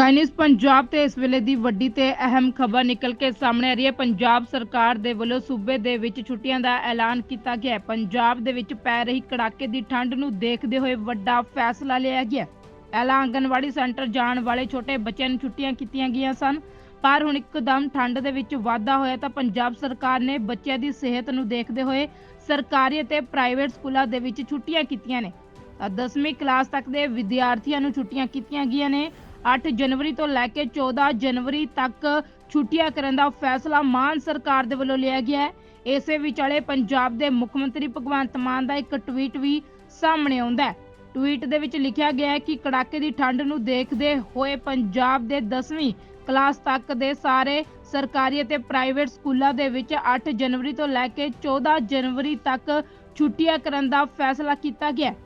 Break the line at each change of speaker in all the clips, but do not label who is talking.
Sky news Punjab ਤੇ ਇਸ ਵੇਲੇ ਦੀ ਵੱਡੀ ਤੇ ਅਹਿਮ ਖਬਰ ਨਿਕਲ ਕੇ ਸਾਹਮਣੇ ਆ ਰਹੀ ਹੈ। ਪੰਜਾਬ ਸਰਕਾਰ ਦੇ ਵੱਲੋਂ ਸੂਬੇ ਦੇ ਵਿੱਚ ਛੁੱਟੀਆਂ ਦਾ ਐਲਾਨ ਕੀਤਾ ਗਿਆ ਹੈ। ਪੰਜਾਬ ਦੇ ਵਿੱਚ ਪੈ ਰਹੀ ਕੜਾਕੇ ਦੀ ਠੰਡ ਨੂੰ ਦੇਖਦੇ ਹੋਏ ਵੱਡਾ ਫੈਸਲਾ ਲਿਆ ਗਿਆ ਹੈ। ਆਂਗਨਵਾੜੀ ਸੈਂਟਰ ਜਾਣ ਵਾਲੇ ਛੋਟੇ ਬੱਚਿਆਂ ਨੂੰ ਛੁੱਟੀਆਂ ਕੀਤੀਆਂ ਗਈਆਂ ਸਨ। ਪਰ ਹੁਣ ਇੱਕਦਮ ਠੰਡ ਦੇ ਵਿੱਚ ਵਾਧਾ ਹੋਇਆ ਤਾਂ ਪੰਜਾਬ ਸਰਕਾਰ ਨੇ ਬੱਚਿਆਂ ਦੀ ਸਿਹਤ ਨੂੰ ਦੇਖਦੇ ਹੋਏ ਸਰਕਾਰੀ ਅਤੇ ਪ੍ਰਾਈਵੇਟ ਸਕੂਲਾਂ ਦੇ ਵਿੱਚ ਛੁੱਟੀਆਂ ਕੀਤੀਆਂ ਨੇ। ਤਾਂ 10ਵੀਂ ਕਲਾਸ ਤੱਕ ਦੇ ਵਿਦਿਆਰਥੀਆਂ ਨੂੰ ਛੁੱਟੀਆਂ ਕੀਤੀਆਂ ਗਈਆਂ ਨੇ। 8 ਜਨਵਰੀ ਤੋਂ ਲੈ ਕੇ 14 ਜਨਵਰੀ ਤੱਕ ਛੁੱਟੀਆਂ ਕਰਨ ਦਾ ਫੈਸਲਾ ਮਾਨ ਸਰਕਾਰ ਦੇ ਵੱਲੋਂ ਲਿਆ ਗਿਆ ਹੈ। ਇਸੇ ਵਿਚਾਲੇ ਪੰਜਾਬ ਦੇ ਮੁੱਖ ਮੰਤਰੀ ਭਗਵੰਤ ਮਾਨ ਦਾ ਇੱਕ ਟਵੀਟ ਵੀ ਸਾਹਮਣੇ ਆਉਂਦਾ ਹੈ। ਟਵੀਟ ਦੇ ਵਿੱਚ ਲਿਖਿਆ ਗਿਆ ਹੈ ਕਿ ਕੜਾਕੇ ਦੀ ਠੰਡ ਨੂੰ ਦੇਖਦੇ ਹੋਏ ਪੰਜਾਬ ਦੇ 10ਵੀਂ ਕਲਾਸ ਤੱਕ ਦੇ ਸਾਰੇ ਸਰਕਾਰੀ ਅਤੇ ਪ੍ਰਾਈਵੇਟ ਸਕੂਲਾਂ ਦੇ ਵਿੱਚ 8 ਜਨਵਰੀ ਤੋਂ ਲੈ ਕੇ 14 ਜਨਵਰੀ ਤੱਕ ਛੁੱਟੀਆਂ ਕਰਨ ਦਾ ਫੈਸਲਾ ਕੀਤਾ ਗਿਆ ਹੈ।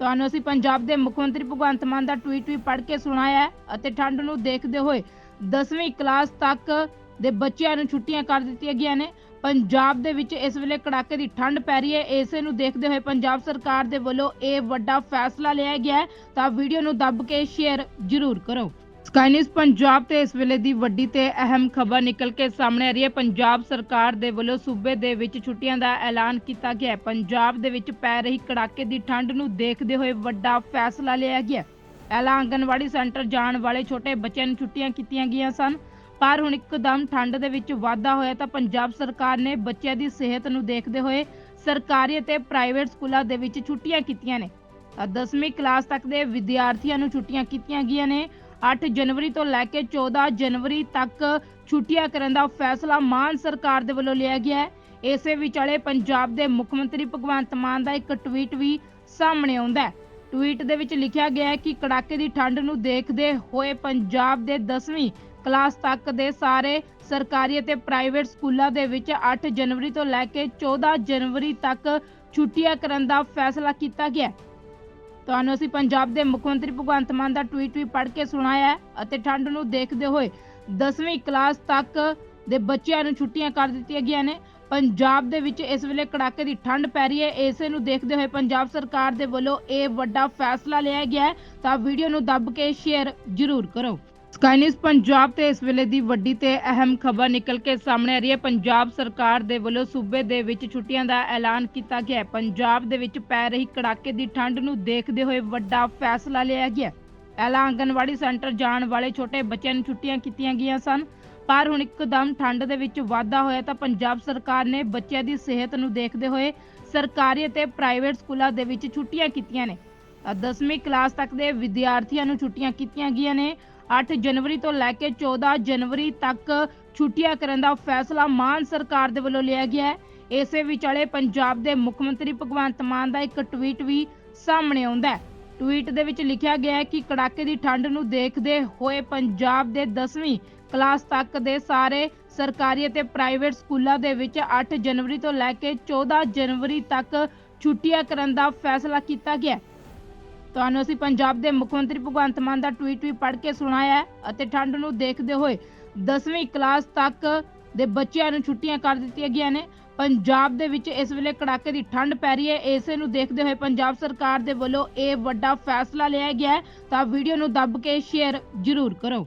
ਤੁਹਾਨੂੰ ਅਸੀਂ ਪੰਜਾਬ ਦੇ ਮੁੱਖ ਮੰਤਰੀ ਭਗਵੰਤ ਮਾਨ ਦਾ ਟਵੀਟ ਵੀ ਪੜ੍ਹ ਕੇ ਸੁਣਾਇਆ ਅਤੇ ਠੰਡ ਨੂੰ ਦੇਖਦੇ ਹੋਏ 10ਵੀਂ ਕਲਾਸ ਤੱਕ ਦੇ ਬੱਚਿਆਂ ਨੂੰ ਛੁੱਟੀਆਂ ਕਰ ਦਿੱਤੀਆਂ ਗਈਆਂ ਨੇ। ਪੰਜਾਬ ਦੇ ਵਿੱਚ ਇਸ ਵੇਲੇ ਕੜਾਕੇ ਦੀ ਠੰਡ ਪੈ ਰਹੀ ਹੈ। ਇਸੇ ਨੂੰ ਦੇਖਦੇ ਹੋਏ ਪੰਜਾਬ ਸਰਕਾਰ ਦੇ ਵੱਲੋਂ ਇਹ ਵੱਡਾ ਫੈਸਲਾ ਲਿਆ ਗਿਆ ਹੈ। ਤਾਂ ਵੀਡੀਓ ਨੂੰ ਦੱਬ ਕੇ ਸ਼ੇਅਰ ਜ਼ਰੂਰ ਕਰੋ। ਸਕਾਈ ਨਿਊਜ਼ ਪੰਜਾਬ ਤੇ ਇਸ ਵੇਲੇ ਦੀ ਵੱਡੀ ਤੇ ਅਹਿਮ ਖਬਰ ਨਿਕਲ ਕੇ ਸਾਹਮਣੇ ਆ ਰਹੀ ਹੈ। ਪੰਜਾਬ ਸਰਕਾਰ ਦੇ ਵੱਲੋਂ ਸੂਬੇ ਦੇ ਵਿੱਚ ਛੁੱਟੀਆਂ ਦਾ ਐਲਾਨ ਕੀਤਾ ਗਿਆ ਹੈ। ਪੰਜਾਬ ਦੇ ਵਿੱਚ ਪੈ ਰਹੀ ਕੜਾਕੇ ਦੀ ਠੰਡ ਨੂੰ ਦੇਖਦੇ ਹੋਏ ਵੱਡਾ ਫੈਸਲਾ ਲਿਆ ਗਿਆ ਹੈ। ਆਂਗਨਵਾੜੀ ਸੈਂਟਰ ਜਾਣ ਵਾਲੇ ਛੋਟੇ ਬੱਚਿਆਂ ਨੂੰ ਛੁੱਟੀਆਂ ਕੀਤੀਆਂ ਗਈਆਂ ਸਨ। ਪਰ ਹੁਣ ਇੱਕਦਮ ਠੰਡ ਦੇ ਵਿੱਚ ਵਾਧਾ ਹੋਇਆ ਤਾਂ ਪੰਜਾਬ ਸਰਕਾਰ ਨੇ ਬੱਚਿਆਂ ਦੀ ਸਿਹਤ ਨੂੰ ਦੇਖਦੇ ਹੋਏ ਸਰਕਾਰੀ ਅਤੇ ਪ੍ਰਾਈਵੇਟ ਸਕੂਲਾਂ ਦੇ ਵਿੱਚ ਛੁੱਟੀਆਂ ਕੀਤੀਆਂ ਨੇ। ਤਾਂ 10ਵੀਂ ਕਲਾਸ ਤੱਕ ਦੇ ਵਿਦਿਆਰਥੀਆਂ ਨੂੰ ਛੁੱਟੀਆਂ ਕੀਤੀਆਂ ਗਈਆਂ ਨੇ। 8 ਜਨਵਰੀ ਤੋਂ ਲੈ ਕੇ 14 ਜਨਵਰੀ ਤੱਕ ਛੁੱਟੀਆਂ ਕਰਨ ਦਾ ਫੈਸਲਾ ਮਾਨ ਸਰਕਾਰ ਦੇ ਵੱਲੋਂ ਲਿਆ ਗਿਆ ਹੈ। ਇਸੇ ਵਿਚਾਲੇ ਪੰਜਾਬ ਦੇ ਮੁੱਖ ਮੰਤਰੀ ਭਗਵੰਤ ਮਾਨ ਦਾ ਇੱਕ ਟਵੀਟ ਵੀ ਸਾਹਮਣੇ ਆਉਂਦਾ ਹੈ। ਟਵੀਟ ਦੇ ਵਿੱਚ ਲਿਖਿਆ ਗਿਆ ਹੈ ਕਿ ਕੜਾਕੇ ਦੀ ਠੰਡ ਨੂੰ ਦੇਖਦੇ ਹੋਏ ਪੰਜਾਬ ਦੇ 10ਵੀਂ ਕਲਾਸ ਤੱਕ ਦੇ ਸਾਰੇ ਸਰਕਾਰੀ ਅਤੇ ਪ੍ਰਾਈਵੇਟ ਸਕੂਲਾਂ ਦੇ ਵਿੱਚ 8 ਜਨਵਰੀ ਤੋਂ ਲੈ ਕੇ 14 ਜਨਵਰੀ ਤੱਕ ਛੁੱਟੀਆਂ ਕਰਨ ਦਾ ਫੈਸਲਾ ਕੀਤਾ ਗਿਆ ਹੈ। ਤੁਹਾਨੂੰ ਅਸੀਂ ਪੰਜਾਬ ਦੇ ਮੁੱਖ ਮੰਤਰੀ ਭਗਵੰਤ ਮਾਨ ਦਾ ਟਵੀਟ ਵੀ ਪੜ੍ਹ ਕੇ ਸੁਣਾਇਆ ਅਤੇ ਠੰਡ ਨੂੰ ਦੇਖਦੇ ਹੋਏ 10ਵੀਂ ਕਲਾਸ ਤੱਕ ਦੇ ਬੱਚਿਆਂ ਨੂੰ ਛੁੱਟੀਆਂ ਕਰ ਦਿੱਤੀਆਂ ਗਈਆਂ ਨੇ। ਪੰਜਾਬ ਦੇ ਵਿੱਚ ਇਸ ਵੇਲੇ ਕੜਾਕੇ ਦੀ ਠੰਡ ਪੈ ਰਹੀ ਹੈ। ਇਸੇ ਨੂੰ ਦੇਖਦੇ ਹੋਏ ਪੰਜਾਬ ਸਰਕਾਰ ਦੇ ਵੱਲੋਂ ਇਹ ਵੱਡਾ ਫੈਸਲਾ ਲਿਆ ਗਿਆ ਹੈ। ਤਾਂ ਵੀਡੀਓ ਨੂੰ ਦੱਬ ਕੇ ਸ਼ੇਅਰ ਜ਼ਰੂਰ ਕਰੋ। ਸਕਾਈ ਨਿਊਜ਼ ਪੰਜਾਬ ਤੇ ਇਸ ਵੇਲੇ ਦੀ ਵੱਡੀ ਤੇ ਅਹਿਮ ਖਬਰ ਨਿਕਲ ਕੇ ਸਾਹਮਣੇ ਆ ਰਹੀ ਹੈ। ਪੰਜਾਬ ਸਰਕਾਰ ਦੇ ਵੱਲੋਂ ਸੂਬੇ ਦੇ ਵਿੱਚ ਛੁੱਟੀਆਂ ਦਾ ਐਲਾਨ ਕੀਤਾ ਗਿਆ ਹੈ। ਪੰਜਾਬ ਦੇ ਵਿੱਚ ਪੈ ਰਹੀ ਕੜਾਕੇ ਦੀ ਠੰਡ ਨੂੰ ਦੇਖਦੇ ਹੋਏ ਵੱਡਾ ਫੈਸਲਾ ਲਿਆ ਗਿਆ ਹੈ। ਆਂਗਨਵਾੜੀ ਸੈਂਟਰ ਜਾਣ ਵਾਲੇ ਛੋਟੇ ਬੱਚਿਆਂ ਨੂੰ ਛੁੱਟੀਆਂ ਕੀਤੀਆਂ ਗਈਆਂ ਸਨ। ਪਰ ਹੁਣ ਇੱਕਦਮ ਠੰਡ ਦੇ ਵਿੱਚ ਵਾਧਾ ਹੋਇਆ ਤਾਂ ਪੰਜਾਬ ਸਰਕਾਰ ਨੇ ਬੱਚਿਆਂ ਦੀ ਸਿਹਤ ਨੂੰ ਦੇਖਦੇ ਹੋਏ ਸਰਕਾਰੀ ਅਤੇ ਪ੍ਰਾਈਵੇਟ ਸਕੂਲਾਂ ਦੇ ਵਿੱਚ ਛੁੱਟੀਆਂ ਕੀਤੀਆਂ ਨੇ। ਤਾਂ 10ਵੀਂ ਕਲਾਸ ਤੱਕ ਦੇ ਵਿਦਿਆਰਥੀਆਂ ਨੂੰ ਛੁੱਟੀਆਂ ਕੀਤੀਆਂ ਗਈਆਂ ਨੇ। 8 ਜਨਵਰੀ ਤੋਂ ਲੈ ਕੇ 14 ਜਨਵਰੀ ਤੱਕ ਛੁੱਟੀਆਂ ਕਰਨ ਦਾ ਫੈਸਲਾ ਮਾਨ ਸਰਕਾਰ ਦੇ ਵੱਲੋਂ ਲਿਆ ਗਿਆ ਹੈ। ਇਸੇ ਵਿਚਾਲੇ ਪੰਜਾਬ ਦੇ ਮੁੱਖ ਮੰਤਰੀ ਭਗਵੰਤ ਮਾਨ ਦਾ ਇੱਕ ਟਵੀਟ ਵੀ ਸਾਹਮਣੇ ਆਉਂਦਾ ਹੈ। ਟਵੀਟ ਦੇ ਵਿੱਚ ਲਿਖਿਆ ਗਿਆ ਹੈ ਕਿ ਕੜਾਕੇ ਦੀ ਠੰਡ ਨੂੰ ਦੇਖਦੇ ਹੋਏ ਪੰਜਾਬ ਦੇ 10ਵੀਂ ਕਲਾਸ ਤੱਕ ਦੇ ਸਾਰੇ ਸਰਕਾਰੀ ਅਤੇ ਪ੍ਰਾਈਵੇਟ ਸਕੂਲਾਂ ਦੇ ਵਿੱਚ 8 ਜਨਵਰੀ ਤੋਂ ਲੈ ਕੇ 14 ਜਨਵਰੀ ਤੱਕ ਛੁੱਟੀਆਂ ਕਰਨ ਦਾ ਫੈਸਲਾ ਕੀਤਾ ਗਿਆ ਹੈ। ਤੁਹਾਨੂੰ ਅਸੀਂ ਪੰਜਾਬ ਦੇ ਮੁੱਖ ਮੰਤਰੀ ਭਗਵੰਤ ਮਾਨ ਦਾ ਟਵੀਟ ਵੀ ਪੜ੍ਹ ਕੇ ਸੁਣਾਇਆ ਅਤੇ ਠੰਡ ਨੂੰ ਦੇਖਦੇ ਹੋਏ 10ਵੀਂ ਕਲਾਸ ਤੱਕ ਦੇ ਬੱਚਿਆਂ ਨੂੰ ਛੁੱਟੀਆਂ ਕਰ ਦਿੱਤੀਆਂ ਗਈਆਂ ਨੇ। ਪੰਜਾਬ ਦੇ ਵਿੱਚ ਇਸ ਵੇਲੇ ਕੜਾਕੇ ਦੀ ਠੰਡ ਪੈ ਰਹੀ ਹੈ। ਇਸੇ ਨੂੰ ਦੇਖਦੇ ਹੋਏ ਪੰਜਾਬ ਸਰਕਾਰ ਦੇ ਵੱਲੋਂ ਇਹ ਵੱਡਾ ਫੈਸਲਾ ਲਿਆ ਗਿਆ ਹੈ। ਤਾਂ ਵੀਡੀਓ ਨੂੰ ਦੱਬ ਕੇ ਸ਼ੇਅਰ ਜ਼ਰੂਰ ਕਰੋ।